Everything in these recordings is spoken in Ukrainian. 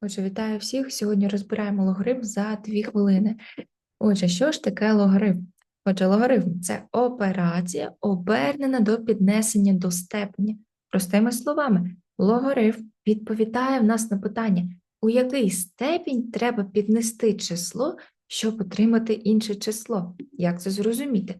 Отже, вітаю всіх. Сьогодні розбираємо логарифм за 2 хвилини. Отже, що ж таке логарифм? Отже, логарифм це операція, обернена до піднесення до степені. Простими словами, логарифм відповідає в нас на питання, у який степінь треба піднести число, щоб отримати інше число. Як це зрозуміти?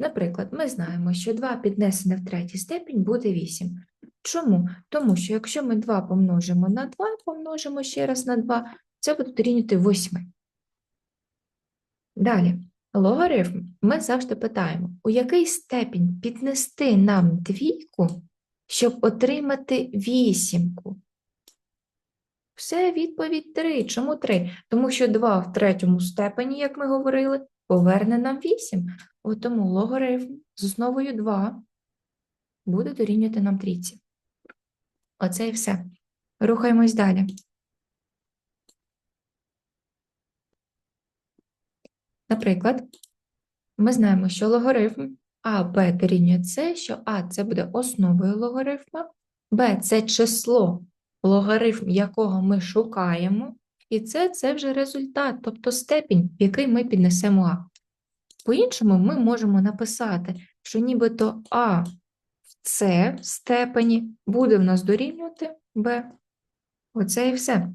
Наприклад, ми знаємо, що 2 піднесене в третій степінь буде 8. Чому? Тому що якщо ми 2 помножимо на 2, помножимо ще раз на 2, це буде дорівнювати 8. Далі, логарифм ми завжди питаємо, у який степінь піднести нам двійку, щоб отримати вісімку? Все, відповідь 3. Чому 3? Тому що 2 в третьому степені, як ми говорили, поверне нам 8. От тому логарифм з основою 2 буде дорівнювати нам трійці. Оце і все. Рухаємось далі. Наприклад, ми знаємо, що логарифм АБ дорівнює С, що А це буде основою логарифма, Б це число, логарифм якого ми шукаємо, і С це вже результат, тобто степінь, який ми піднесемо А. По-іншому ми можемо написати, що нібито А в степені буде в нас дорівнювати Б. Оце і все.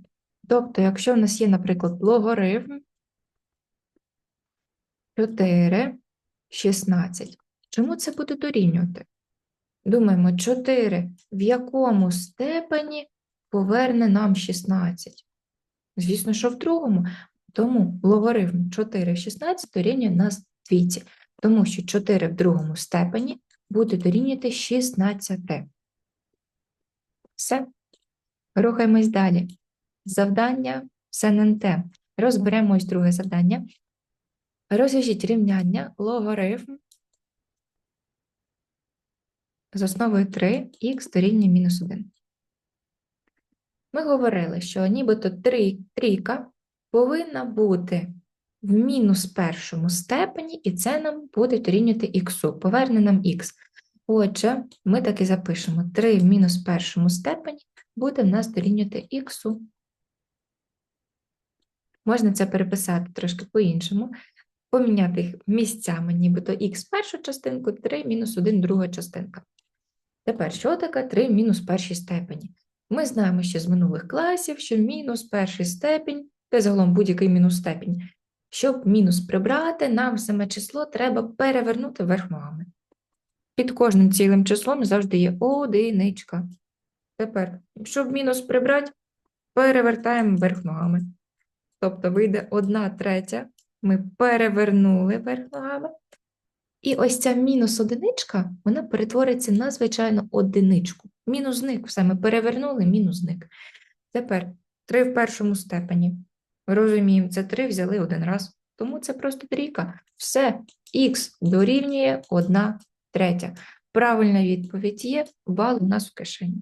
Тобто, якщо в нас є, наприклад, логарифм 4, 16. Чому це буде дорівнювати? Думаємо, 4 в якому степені поверне нам 16? Звісно, що в другому. Тому логарифм 4 в 16 дорівнює нас двійці, тому що 4 в другому степені буде дорівнювати 16. Все. Рухаємось далі. Завдання з. Розберемо ось друге завдання. Розв'яжіть рівняння логарифм з основою 3х дорівнює мінус 1. Ми говорили, що нібито трійка повинна бути в мінус першому степені, і це нам буде дорівнювати х, поверне нам х. Отже, ми так і запишемо 3 в мінус першому степені буде в нас дорівнювати х. Можна це переписати трошки по-іншому поміняти їх місцями, нібито х першу частинку, 3 мінус 1 друга частинка. Тепер, що таке 3 в мінус першій степені? Ми знаємо ще з минулих класів, що мінус перший степінь, це загалом будь-який мінус степінь. Щоб мінус прибрати, нам саме число треба перевернути вверх ногами. Під кожним цілим числом завжди є одиничка. Тепер, щоб мінус прибрати, перевертаємо вверх ногами. Тобто вийде 1 третя ми перевернули вверх ногами. І ось ця мінус одиничка, вона перетвориться на звичайну одиничку. Мінус зник, все, ми перевернули, мінус зник. Тепер 3 в першому степені. Розуміємо, це 3 взяли один раз, тому це просто трійка. Все, х дорівнює 1 третя. Правильна відповідь є, бал у нас в кишені.